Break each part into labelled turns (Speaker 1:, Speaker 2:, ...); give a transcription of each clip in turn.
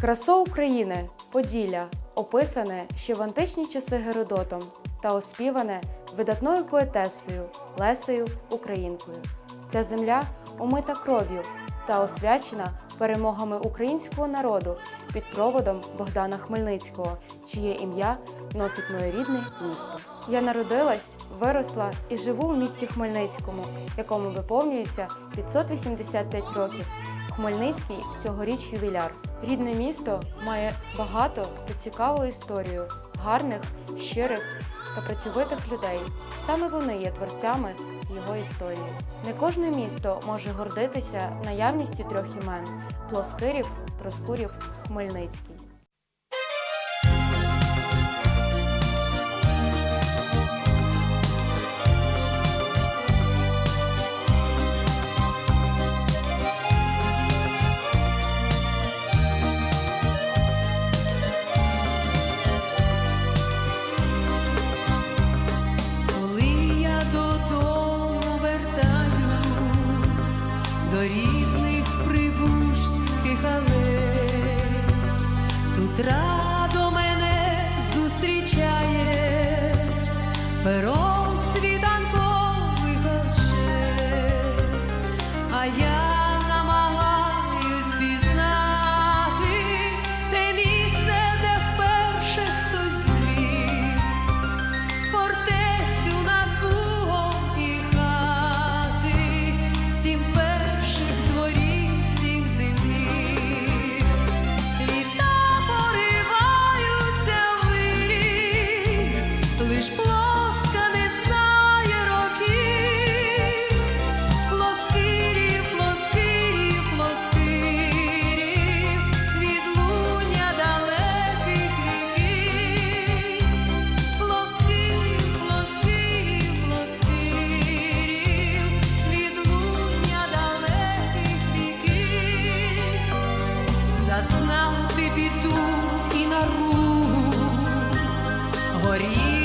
Speaker 1: Красо України, Поділля, описане ще в античні часи Геродотом та оспіване видатною поетесою Лесею Українкою. Ця земля омита кров'ю та освячена перемогами українського народу під проводом Богдана Хмельницького, чиє ім'я носить моє рідне місто. Я народилась, виросла і живу у місті Хмельницькому, якому виповнюється 585 років. Хмельницький цьогоріч ювіляр. Рідне місто має багато та цікаву історію гарних, щирих та працьовитих людей. Саме вони є творцями його історії. Не кожне місто може гордитися наявністю трьох імен: Плоскирів, Проскурів, Хмельницький. Maria.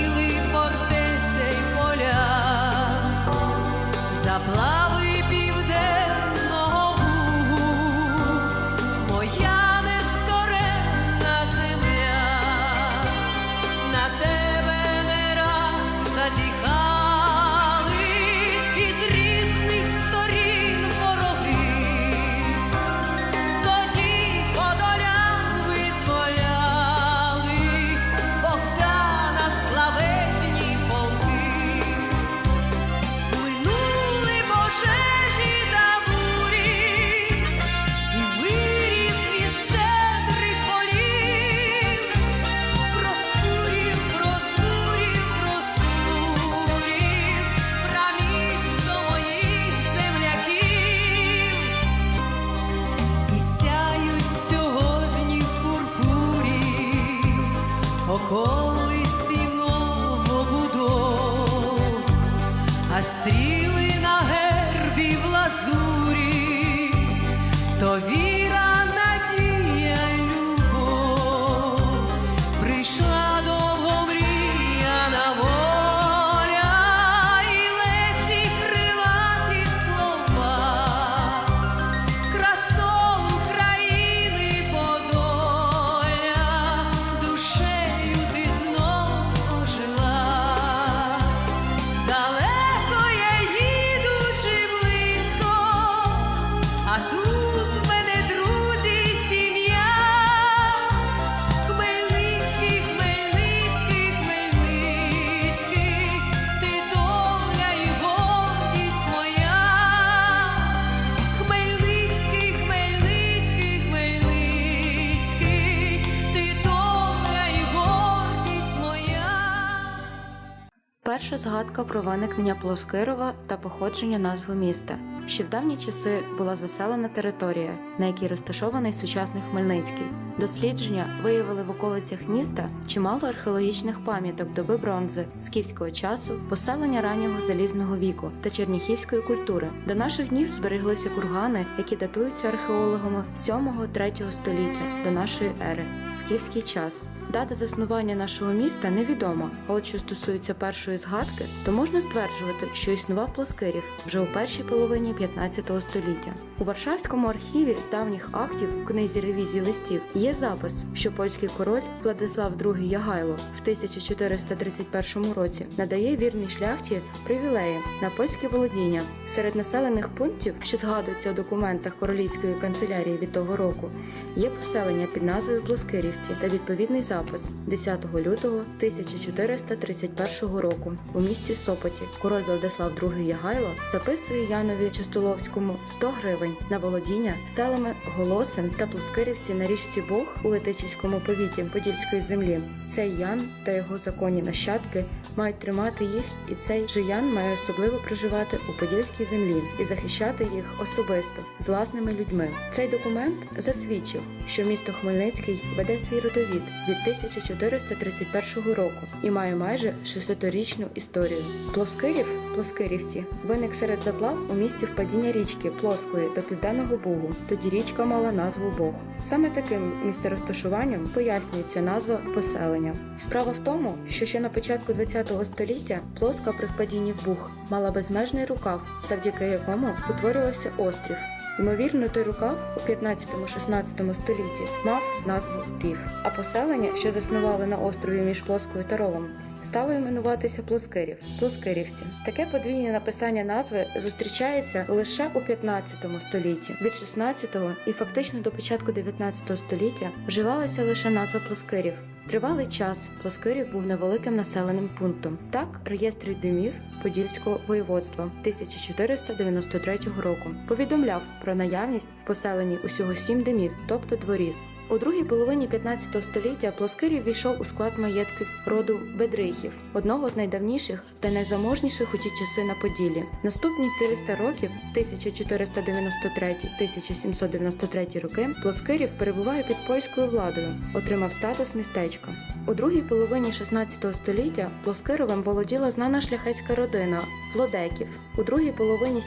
Speaker 1: Згадка про виникнення Плоскирова та походження назви міста. Ще в давні часи була заселена територія, на якій розташований сучасний Хмельницький. Дослідження виявили в околицях міста чимало археологічних пам'яток доби бронзи, скіфського часу, поселення раннього залізного віку та черніхівської культури. До наших днів збереглися кургани, які датуються археологами 7-3 століття до нашої ери, скіфський час.
Speaker 2: Дата заснування нашого міста невідома, а от що стосується першої згадки, то можна стверджувати, що існував Плоскирів вже у першій половині 15 століття. У Варшавському архіві давніх актів в книзі ревізії листів є запис, що польський король Владислав II Ягайло в 1431 році надає вірній шляхті привілеї на польське володіння серед населених пунктів, що згадуються у документах королівської канцелярії від того року, є поселення під назвою Плоскирівці та відповідний запис 10 лютого 1431 року у місті Сопоті. Король Владислав II Ягайло записує Янові Частоловському 100 гривень на володіння селами Голосин та Плоскирівці на річці Бог у Летичівському повіті Подільської землі. Цей Ян та його законні нащадки мають тримати їх, і цей же Ян має особливо проживати у Подільській землі і захищати їх особисто з власними людьми. Цей документ засвідчив, що місто Хмельницький веде свій родовід від 1431 року і має майже 600-річну історію. Плоскирів, плоскирівці, виник серед заплав у місці впадіння річки Плоскої до південного Бугу. Тоді річка мала назву Бог. Саме таким місцерозташуванням пояснюється назва поселення. Справа в тому, що ще на початку ХХ століття плоска при впадінні в бух мала безмежний рукав, завдяки якому утворювався острів. Ймовірно, той рукав у 15-16 столітті мав назву Ріг. А поселення, що заснували на острові між Плоскою та Ровом, стало іменуватися Плоскирів, Плоскирівці. Таке подвійне написання назви зустрічається лише у 15 столітті. Від 16-го і фактично до початку 19 століття вживалася лише назва Плоскирів. Тривалий час Плоскирів був невеликим населеним пунктом. Так, реєстр домів Подільського воєводства 1493 року повідомляв про наявність в поселенні усього сім домів, тобто дворів. У другій половині 15 століття Плоскирів війшов у склад маєтків роду Бедрихів, одного з найдавніших та найзаможніших у ті часи на Поділлі. Наступні 400 років, 1493-1793 роки, Плоскирів перебуває під польською владою, отримав статус містечка. У другій половині 16 століття Плоскировим володіла знана шляхетська родина Влодеків. У другій половині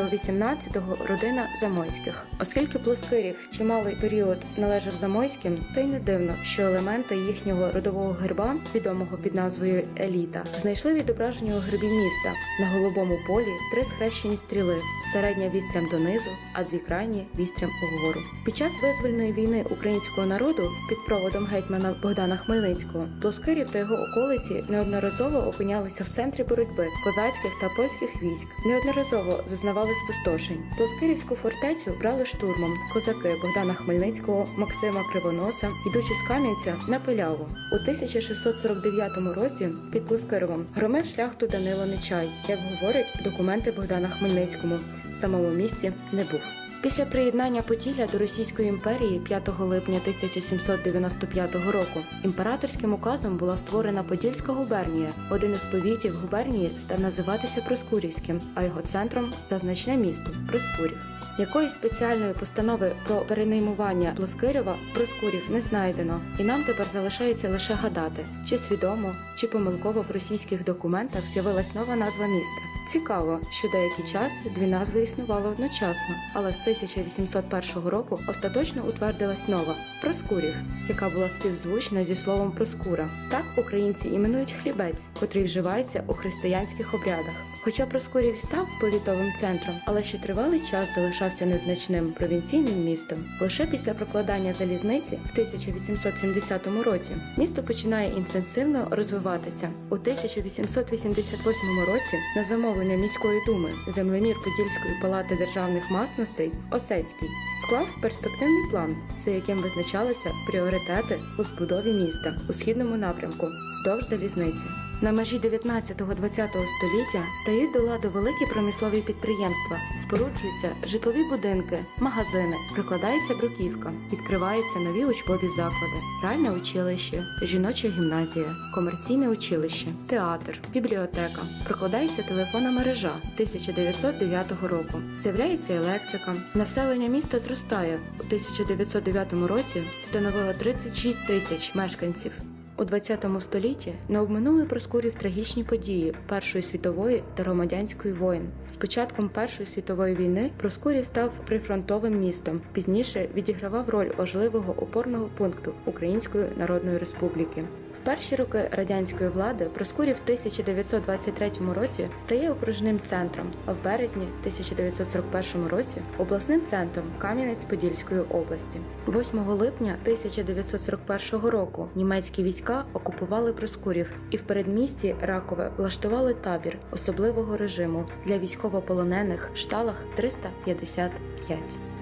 Speaker 2: 17-18 родина Замойських. Оскільки Плоскирів чималий період належав Замойським, то й не дивно, що елементи їхнього родового герба, відомого під назвою Еліта, знайшли відображення у гербі міста. На голубому полі три схрещені стріли, середня вістрям донизу, а дві крайні вістрям угору. Під час визвольної війни українського народу під проводом гетьмана Богдана Хмельницького Плоскирів та його околиці неодноразово опинялися в центрі боротьби козацьких та польських військ. Неодноразово зазнавали спустошень. Плоскирівську фортецю брали штурмом козаки Богдана Хмельницького, Максима Кривоноса, ідучи з Кам'янця на Пиляву. У 1649 році під Плоскировом громив шляхту Данило Нечай, як говорять документи Богдана Хмельницькому. Самому місті не був. Після приєднання Поділля до Російської імперії 5 липня 1795 року імператорським указом була створена Подільська губернія. Один із повітів губернії став називатися Проскурівським, а його центром зазначне місто Проскурів. Якоїсь спеціальної постанови про перейменування Плоскирєва Проскурів не знайдено, і нам тепер залишається лише гадати, чи свідомо, чи помилково в російських документах з'явилась нова назва міста. Цікаво, що деякий час дві назви існували одночасно, але з 1801 року остаточно утвердилась нова Проскуріг, яка була співзвучна зі словом Проскура. Так українці іменують хлібець, котрий вживається у християнських обрядах. Хоча Проскурів став повітовим центром, але ще тривалий час залишався незначним провінційним містом. Лише після прокладання залізниці в 1870 році місто починає інтенсивно розвиватися. У 1888 році на замовлення міської думи землемір Подільської палати державних масностей Осецький склав перспективний план, за яким визначалися пріоритети у збудові міста у східному напрямку вздовж залізниці. На межі 19-20 століття стають до ладу великі промислові підприємства, споруджуються житлові будинки, магазини, прикладається бруківка, відкриваються нові учбові заклади, ральне училище, жіноча гімназія, комерційне училище, театр, бібліотека, прокладається телефонна мережа 1909 року. З'являється електрика. Населення міста зростає. У 1909 році становило 36 тисяч мешканців. У 20 столітті не обминули Проскурів трагічні події Першої світової та громадянської воїн. З початком Першої світової війни Проскурів став прифронтовим містом. Пізніше відігравав роль важливого опорного пункту Української Народної Республіки. В перші роки радянської влади Проскурів в 1923 році стає окружним центром, а в березні 1941 році обласним центром Кам'янець-Подільської області. 8 липня 1941 року німецькі війська окупували Проскурів і в передмісті Ракове влаштували табір особливого режиму для військовополонених в шталах 355.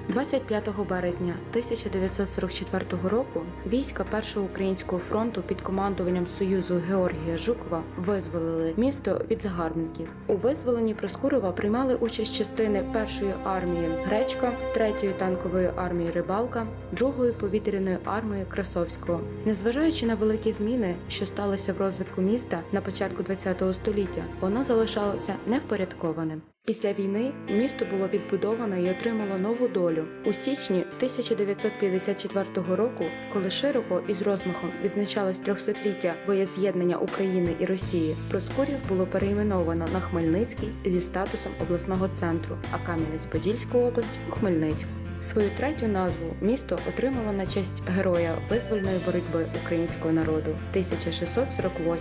Speaker 2: 25 березня 1944 року війська Першого українського фронту під командуванням Союзу Георгія Жукова визволили місто від загарбників. У визволенні Проскурова приймали участь частини першої армії Гречка, третьої танкової армії Рибалка, другої повітряної армії Красовського. Незважаючи на великі зміни, що сталися в розвитку міста на початку ХХ століття, воно залишалося невпорядкованим. Після війни місто було відбудовано і отримало нову долю. У січні 1954 року, коли широко і з розмахом відзначалось трьохсотліття боєз'єднання України і Росії, Проскурів було перейменовано на Хмельницький зі статусом обласного центру, а Кам'янець-Подільську область у Хмельницьку. Свою третю назву місто отримало на честь героя визвольної боротьби українського народу 1648-1654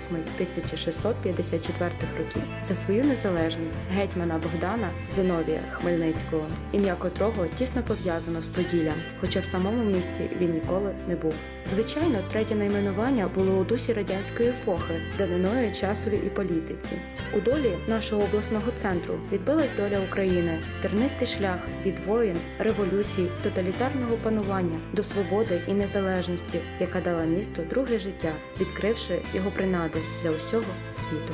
Speaker 2: років за свою незалежність гетьмана Богдана Зиновія Хмельницького, ім'я котрого тісно пов'язано з Поділлям, хоча в самому місті він ніколи не був. Звичайно, третє найменування було у дусі радянської епохи, даниною часові і політиці. У долі нашого обласного центру відбилась доля України, тернистий шлях від воїн, революцій, тоталітарного панування до свободи і незалежності, яка дала місту друге життя, відкривши його принади для усього світу.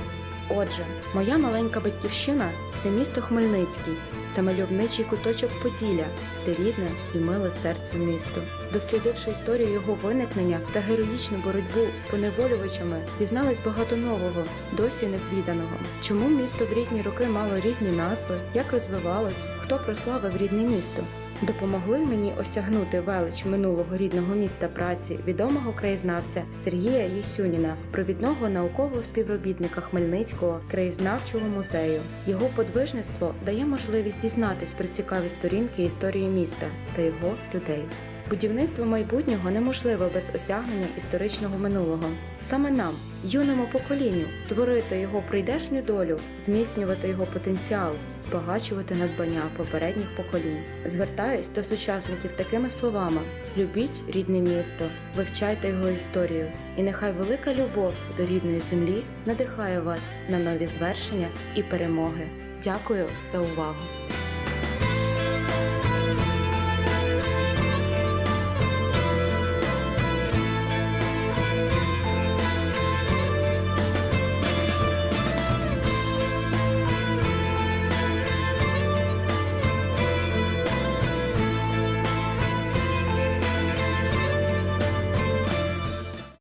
Speaker 2: Отже, моя маленька батьківщина це місто Хмельницький, це мальовничий куточок Поділля, це рідне і миле серцю місто. Дослідивши історію його виникнення та героїчну боротьбу з поневолювачами, дізналась багато нового, досі незвіданого. Чому місто в різні роки мало різні назви, як розвивалось, хто прославив рідне місто. Допомогли мені осягнути велич минулого рідного міста праці відомого краєзнавця Сергія Єсюніна, провідного наукового співробітника Хмельницького краєзнавчого музею. Його подвижництво дає можливість дізнатись про цікаві сторінки історії міста та його людей. Будівництво майбутнього неможливе без осягнення історичного минулого. Саме нам, юному поколінню, творити його прийдешню долю, зміцнювати його потенціал, збагачувати надбання попередніх поколінь. Звертаюсь до сучасників такими словами: любіть рідне місто, вивчайте його історію, і нехай велика любов до рідної землі надихає вас на нові звершення і перемоги. Дякую за увагу!